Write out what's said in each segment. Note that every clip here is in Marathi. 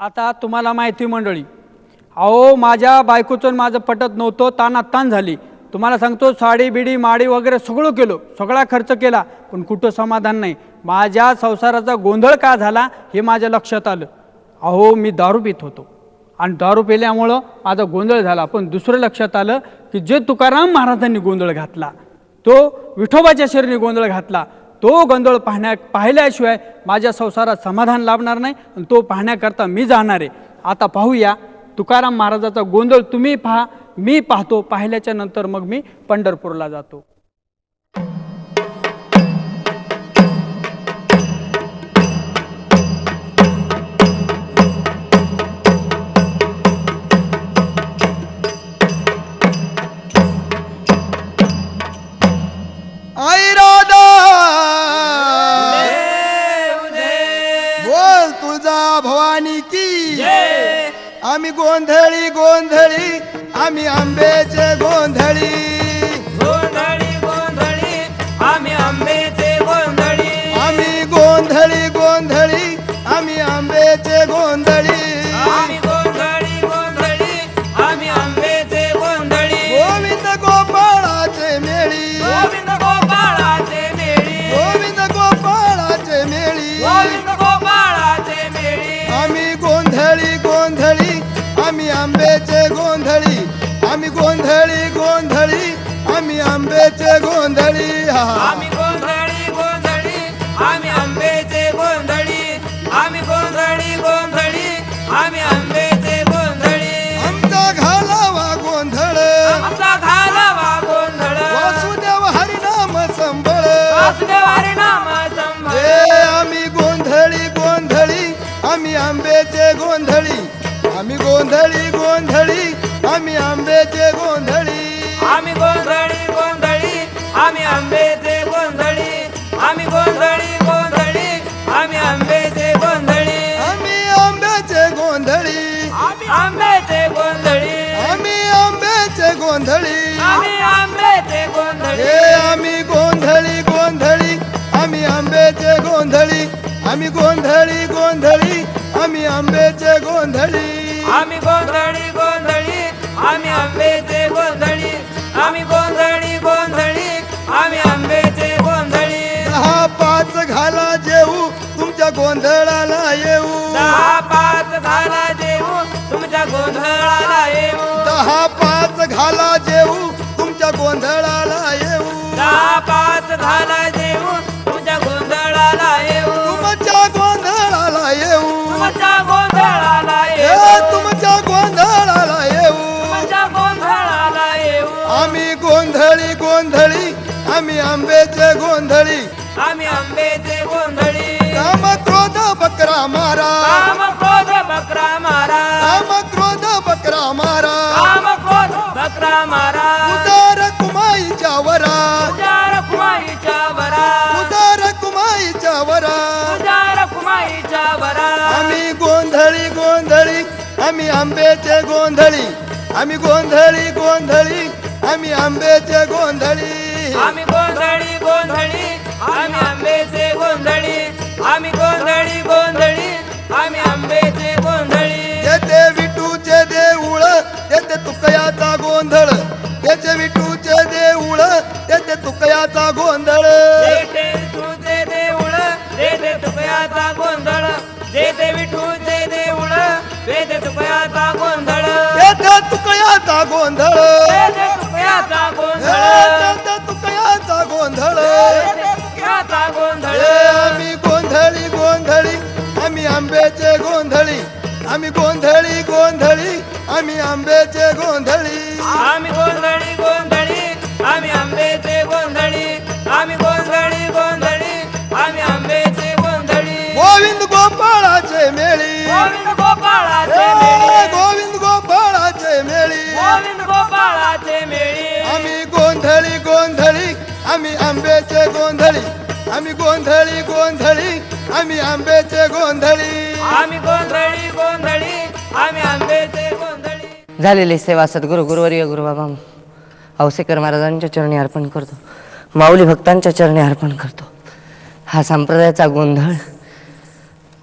आता तुम्हाला माहिती मंडळी. अहो माझ्या बायकोचं माझं पटत नव्हतं तानात ताण झाली. तुम्हाला सांगतो साडी बिडी माडी वगैरे सगळं केलो. सगळा खर्च केला पण कुठं समाधान नाही. माझ्या संसाराचा गोंधळ का झाला हे माझ्या लक्षात आलं. अहो मी दारू पित होतो. आणि दारू पिल्यामुळं माझा गोंधळ झाला. पण दुसरं लक्षात आलं की जे तुकाराम महाराजांनी गोंधळ घातला तो विठोबाच्या शरीरी गोंधळ घातला तो गोंधळ पाहण्या पाहिल्याशिवाय माझ्या संसारात समाधान लाभणार नाही आणि तो पाहण्याकरता मी जाणार आहे. आता पाहूया. तुकाराम महाराजाचा गोंधळ तुम्ही पहा मी पाहतो. पाहिल्याच्या नंतर मग मी पंढरपूरला जातो. आम्ही गोंधळी गोंधळी आम्ही आंब्याचे गोंधळी. आंब्याचे गोंधळी हा. गोंधळी. आम्ही आंबेचे गोंधळी. हे आम्ही गोंधळी गोंधळी. आम्ही आंब्याचे गोंधळी. आम्ही गोंधळी गोंधळी. आम्ही आंब्याचे गोंधळी. आम्ही गोंधळी गोंधळी. आम्ही आंबेचे गोंधळी. आम्ही गोंधळी गोंधळी. आम्ही आंबेचे गोंधळी. दहा पाच घाला जेऊ तुमच्या गोंधळाला येऊ. दहा पाच घाला देऊ घाला जेऊ तुमच्या गोंधळाला येऊ. दहा पाच देऊ तुमच्या गोंधळाला येऊ. तुमच्या गोंधळाला येऊ. तुमच्या गोंधळाला येऊ. तुमच्या गोंधळाला येऊ. तुमच्या गोंधळाला येऊ. आम्ही गोंधळी गोंधळी आम्ही आंब्याचे गोंधळी. आम्ही आंबेचे गोंधळी. काम क्रोध बकरा मारा. आंब्याचे गोंधळी आम्ही गोंधळी गोंधळी आम्ही आंब्याचे गोंधळी. आम्ही गोंधळी गोंधळी आम्ही आंबेचे गोंधळी आम्ही गोंधळी गोंधळी आम्ही आंबेचे गोंधळी. येते विठूचे देऊळ येते तुकयाचा गोंधळ. येते विठूचे देऊळ येते तुकयाचा गोंधळ. जेथे विठूचे देऊळ तेथे तुकयाचा गोंधळ. जेथे विठूचे देऊळ येते तुकयाचा गोंधळ. तुकयाचा गोंधळ. गोंधळ. आम्ही गोंधळी गोंधळी आम्ही आंब्याचे गोंधळी आम्ही गोंधळी गोंधळी आम्ही आंब्याचे गोंधळी. आम्ही गोंधळी गोंधळी आम्ही आंबेचे गोंधळी आम्ही गोंधळी गोंधळी आम्ही आंबेचे गोंधळी. गोविंद गोपाळाचे मेळी. गोविंद गोपाळाचे मेळी. गोविंद मेळी. आम्ही गोंधळी गोंधळी आम्ही आंब्याचे गोंधळी आम्ही गोंधळी गोंधळी आम्ही आंब्याचे गोंधळी. आम्ही गोंधळी गोंधळी आम्ही आंबेचे गोंधळी. झालेली सेवा सद्गुरु गुरुवर्य गुरुबाबा औसेकर महाराजांच्या चरणी अर्पण करतो. माऊली भक्तांच्या चरणी अर्पण करतो. हा संप्रदायाचा गोंधळ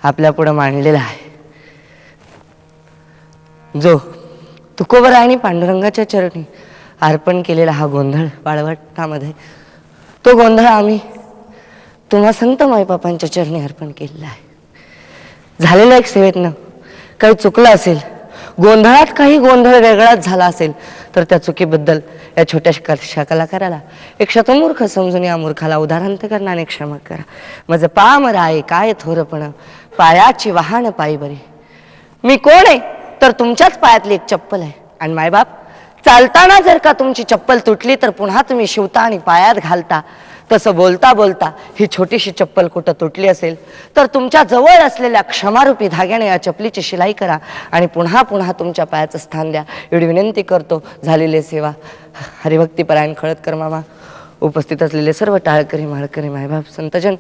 आपल्या पुढं मांडलेला आहे. जो तुकोबर आणि पांडुरंगाच्या चरणी अर्पण केलेला हा गोंधळ बाळवटामध्ये. तो गोंधळ आम्ही तुम्हा संत माईबापांच्या चरणी अर्पण केलेला आहे. झालेलं एक सेवेतनं काही चुकलं असेल गोंधळात काही गोंधळ वेगळाच झाला असेल तर त्या चुकीबद्दल या छोट्याशा कशा कलाकाराला एक शतमूर्ख समजून या मूर्खाला उदाहरण करणाने क्षमा करा. माझं पाम राय काय थोरपण पायाची वाहन पायी बरी. मी कोण आहे? तर तुमच्याच पायातली एक चप्पल आहे. आणि मायबाप चालताना जर का तुमची चप्पल तुटली तर पुन्हा तुम्ही शिवता आणि पायात घालता. तसं बोलता बोलता ही छोटीशी चप्पल कुठं तुटली असेल तर तुमच्या जवळ असलेल्या क्षमारूपी धाग्याने या चपलीची शिलाई करा आणि पुन्हा पुन्हा तुमच्या पायाचं स्थान द्या. एवढी विनंती करतो झालेली सेवा. हरिभक्तीपरायण खळदकर मामा उपस्थित असलेले सर्व टाळकरी माळकरी मायबाप संतजन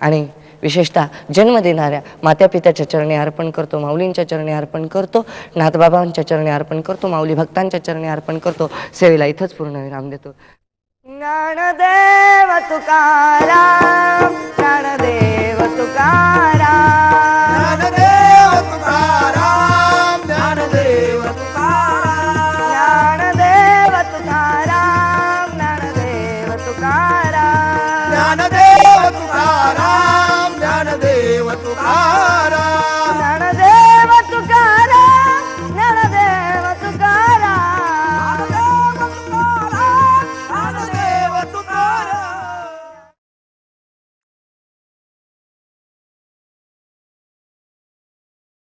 आणि विशेषतः जन्म देणाऱ्या मात्यापित्याच्या चरणी अर्पण करतो माऊलींच्या चरणी अर्पण करतो नाथबाबांच्या चरणी अर्पण करतो माऊली भक्तांच्या चरणी अर्पण करतो. सेवेला इथंच पूर्ण विराम देतो. ज्ञानदेव तुकारा